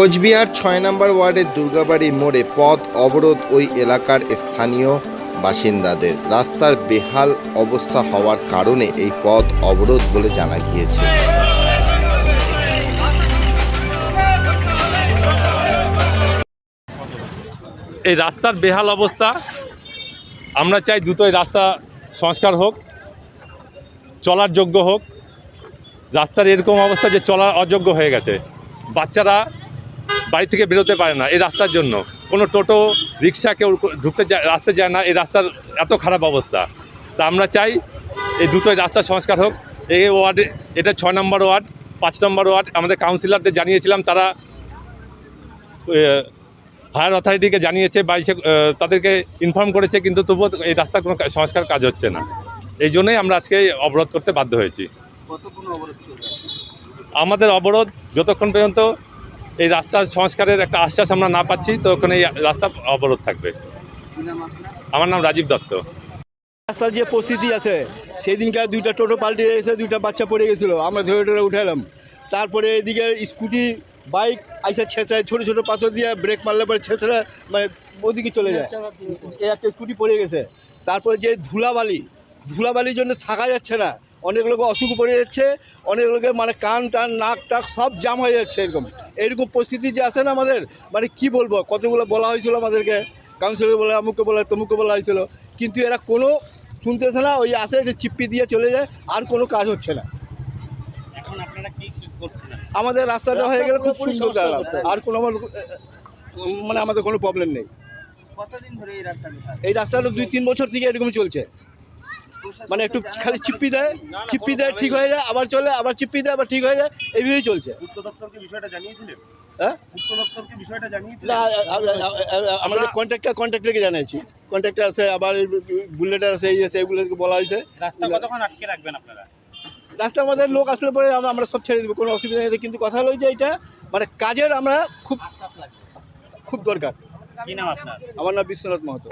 কোচবিহার ছয় নম্বর ওয়ার্ডের দুর্গাবাড়ি মোড়ে পথ অবরোধ ওই এলাকার স্থানীয় বাসিন্দাদের। রাস্তার বেহাল অবস্থা হওয়ার কারণে এই পথ অবরোধ বলে জানা গিয়েছে। এই রাস্তার বেহাল অবস্থা, আমরা চাই দ্রুত এই রাস্তা সংস্কার হোক, চলার যোগ্য হোক। রাস্তার এরকম অবস্থা যে চলার অযোগ্য হয়ে গেছে। বাচ্চারা বাড়ি থেকে বেরোতে পারে না এই রাস্তার জন্য। কোনো টোটো রিক্সা কেউ ঢুকতে যায় রাস্তা যায় না এই রাস্তার এত খারাপ অবস্থা। তা আমরা চাই এই দুটোই রাস্তার সংস্কার হোক। এই ওয়ার্ডে এটা ছয় নম্বর ওয়ার্ড পাঁচ নম্বর ওয়ার্ড আমাদের কাউন্সিলরদের জানিয়েছিলাম তারা হায়ার অথরিটিকে জানিয়েছে বা তাদেরকে ইনফর্ম করেছে কিন্তু তবুও এই রাস্তার কোনো সংস্কার কাজ হচ্ছে না। এই জন্যই আমরা আজকে অবরোধ করতে বাধ্য হয়েছি। আমাদের অবরোধ যতক্ষণ পর্যন্ত এই রাস্তার সংস্কারের একটা আশ্বাস আমরা না পাচ্ছি ততক্ষণ এই রাস্তা অবরোধ থাকবে। আমার নাম রাজীব দত্ত। রাস্তার যে পরিস্থিতি আছে সেই দিনকার দুইটা টোটো পাল্টে এসে দুইটা বাচ্চা পড়ে গেছিল আমরা ধরে ধরে উঠালাম তারপরে এদিকে স্কুটি বাইক আইসা ছেঁচড়ায় ছোটো ছোটো পাথর দিয়ে ব্রেক মারলে পরে ছেঁচড়া মানে ওদিকে চলে যায়। এই একটা স্কুটি পড়ে গেছে। তারপরে যে ধুলাবালি ধুলাবালির জন্য থাকা যাচ্ছে না। অনেক লোক অসুখ পড়ে যাচ্ছে অনেক লোকের মানে কান টান নাক টাক সব জাম হয়ে যাচ্ছে এরকম। এরকম পরিস্থিতি যে আসে না আমাদের মানে কি বলব? কতগুলো বলা হয়েছিল আমাদেরকে কাউন্সিলর বলে অমুককে বলে তমুককে বলা হয়েছিল। কিন্তু এরা কোনো শুনতেছে না ওই আসে একটু চিপ্পি দিয়ে চলে যায় আর কোনো কাজ হচ্ছে না। এখন আপনারা কি কি করছেন? আমাদের রাস্তাটা হয়ে গেলে খুব সুন্দর। আর কোনো আমার, মানে আমাদের কোনো প্রবলেম নেই। কতদিন ধরে এই রাস্তাটা এই রাস্তাটা দুই তিন বছর থেকে এরকম চলছে। মানে একটু খালি চিপ্পি দেয় চিপ্পি দেয় ঠিক হয়ে যায় আবার চলে আবার চিপ্পি দেয় আবার ঠিক হয়ে যায় এইভাবেই চলছে। জানিয়েছিলেন? হ্যাঁ? আমাদের কন্ট্রাক্টর কন্ট্রাক্টরকে জানিয়েছি কন্ট্রাক্টর আছে আবার বুলেটার আছে এই আছে এগুলোকে বলা হয়েছে। রাস্তা আমাদের লোক আসলে পরে আমরা সব ছেড়ে দেবো কোনো অসুবিধা নেই। কিন্তু কথা হলো যে এটা মানে কাজের আমরা খুব খুব দরকার। আমার নাম বিশ্বনাথ মাহাতো।